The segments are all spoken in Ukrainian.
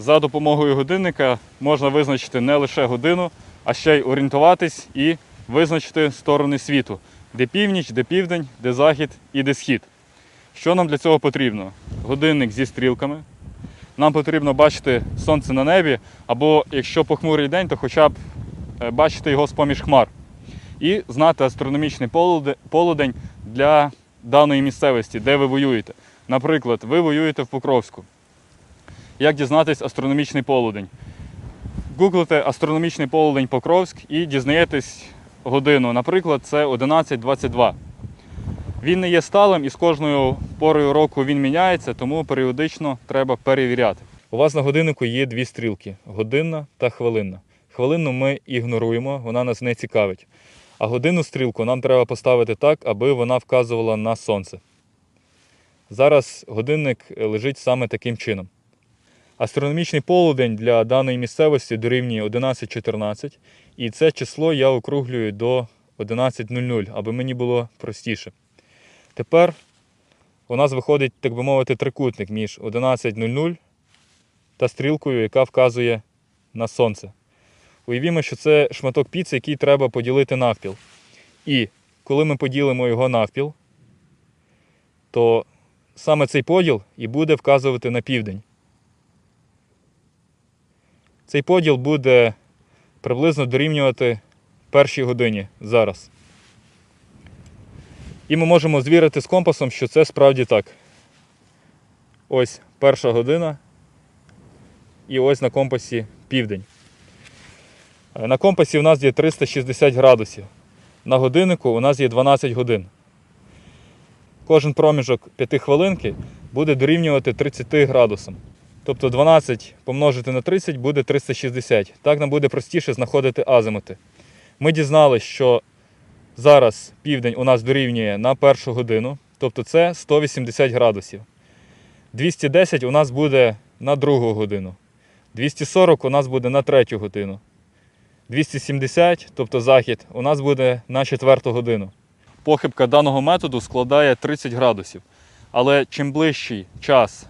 За допомогою годинника можна визначити не лише годину, а ще й орієнтуватись і визначити сторони світу, де північ, де південь, де захід і де схід. Що нам для цього потрібно? Годинник зі стрілками. Нам потрібно бачити сонце на небі, або якщо похмурий день, то хоча б е, бачити його з-поміж хмар. І знати астрономічний полудень для даної місцевості, де ви воюєте. Наприклад, ви воюєте в Покровську. Як дізнатись астрономічний полудень? Гуглите астрономічний полудень Покровськ і дізнаєтесь годину. Наприклад, це 11.22. Він не є сталим і з кожною порою року він міняється, тому періодично треба перевіряти. У вас на годиннику є дві стрілки годинна та хвилинна. Хвилинну ми ігноруємо, вона нас не цікавить. А годинну стрілку нам треба поставити так, аби вона вказувала на сонце. Зараз годинник лежить саме таким чином. Астрономічний полудень для даної місцевості дорівнює 11.14, і це число я округлюю до 11.00, аби мені було простіше. Тепер у нас виходить, так би мовити, трикутник між 11.00 та стрілкою, яка вказує на сонце. Уявімо, що це шматок піци, який треба поділити навпіл. І коли ми поділимо його навпіл, то саме цей поділ і буде вказувати на південь. Цей поділ буде приблизно дорівнювати першій годині зараз. І ми можемо звірити з компасом, що це справді так. Ось перша година. І ось на компасі південь. Е, На компасі у нас є 360 градусів. На годиннику у нас є 12 годин. Кожен проміжок 5 хвилинки буде дорівнювати 30 градусам. Тобто 12 помножити на 30 буде 360. Так нам буде простіше знаходити азимути. Ми дізналися, що зараз південь у нас дорівнює на першу годину, тобто це 180 градусів. 210 у нас буде на другу годину. 240 у нас буде на третю годину. 270, тобто захід, у нас буде на четверту годину. Похибка даного методу складає 30 градусів. Але чим ближчий час,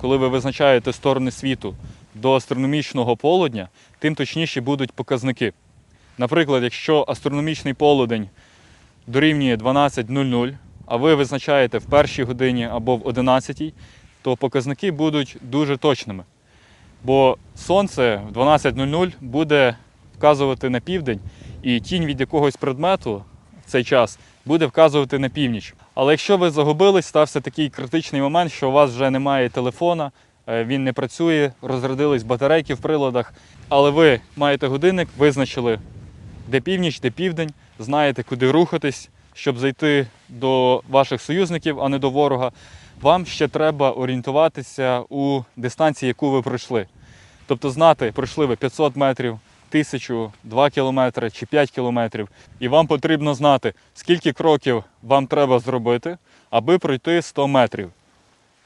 коли ви визначаєте сторони світу до астрономічного полудня, тим точніші будуть показники. Наприклад, якщо астрономічний полудень дорівнює 12.00, а ви визначаєте в першій годині або в 11, то показники будуть дуже точними. Бо сонце в 12.00 буде вказувати на південь, і тінь від якогось предмету в цей час буде вказувати на північ. Але якщо ви загубились, стався такий критичний момент, що у вас вже немає телефона, е, він не працює, розрядились батарейки в приладах, але ви маєте годинник, визначили, де північ, де південь, знаєте, куди рухатись, щоб зайти до ваших союзників, а не до ворога. Вам ще треба орієнтуватися у дистанції, яку ви пройшли. Тобто знати, пройшли ви 500 метрів, 1000, 2 кілометри чи 5 кілометрів. І вам потрібно знати, скільки кроків вам треба зробити, аби пройти 100 метрів.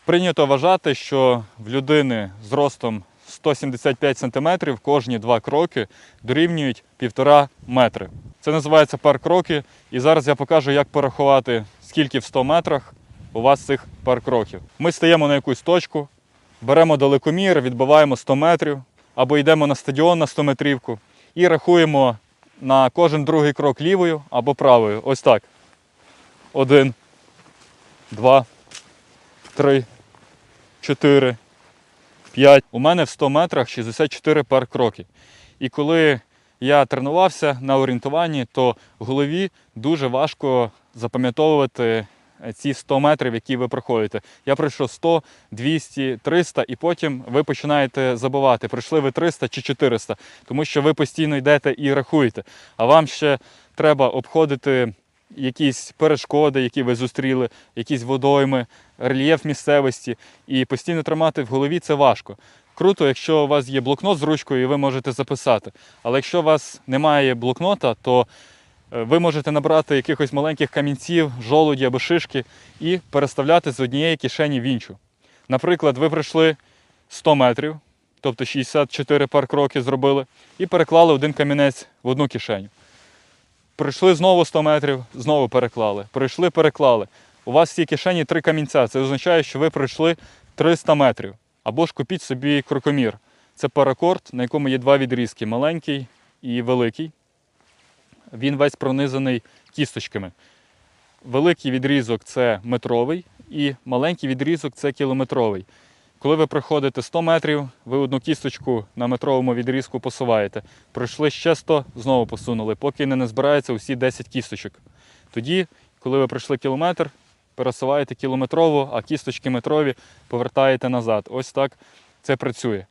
Прийнято вважати, що в людини з ростом 175 см кожні два кроки дорівнюють 1,5 метри. Це називається пар кроки. І зараз я покажу, як порахувати, скільки в 100 метрах у вас цих пар кроків. Ми стаємо на якусь точку, беремо далекомір, відбиваємо 100 метрів, або йдемо на стадіон на 100 метрівку і рахуємо на кожен другий крок лівою або правою. Ось так. Один, два, три, чотири, п'ять. У мене в 100 метрах 64 пар кроків. І коли я тренувався на орієнтуванні, то в голові дуже важко запам'ятовувати ці 100 метрів, які ви проходите. Я пройшов 100, 200, 300, і потім ви починаєте забувати, пройшли ви 300 чи 400, тому що ви постійно йдете і рахуєте. А вам ще треба обходити якісь перешкоди, які ви зустріли, якісь водойми, рельєф місцевості, і постійно тримати в голові це важко. Круто, якщо у вас є блокнот з ручкою, і ви можете записати. Але якщо у вас немає блокнота, то е, ви можете набрати якихось маленьких камінців, жолуді або шишки і переставляти з однієї кишені в іншу. Наприклад, ви пройшли 100 метрів, тобто 64 пар кроків зробили, і переклали один камінець в одну кишеню. Пройшли знову 100 метрів, знову переклали. Пройшли, переклали. У вас в цій кишені три камінця. Це означає, що ви пройшли 300 метрів. Або ж купіть собі крокомір. Це паракорд, на якому є два відрізки маленький і великий. Він весь пронизаний кісточками. Великий відрізок це метровий, і маленький відрізок це кілометровий. Коли ви проходите 100 метрів, ви одну кісточку на метровому відрізку посуваєте. Пройшли ще 100, знову посунули, поки не назбирається усі 10 кісточок. Тоді, коли ви пройшли кілометр, пересуваєте кілометрову, а кісточки метрові повертаєте назад. Ось так це працює.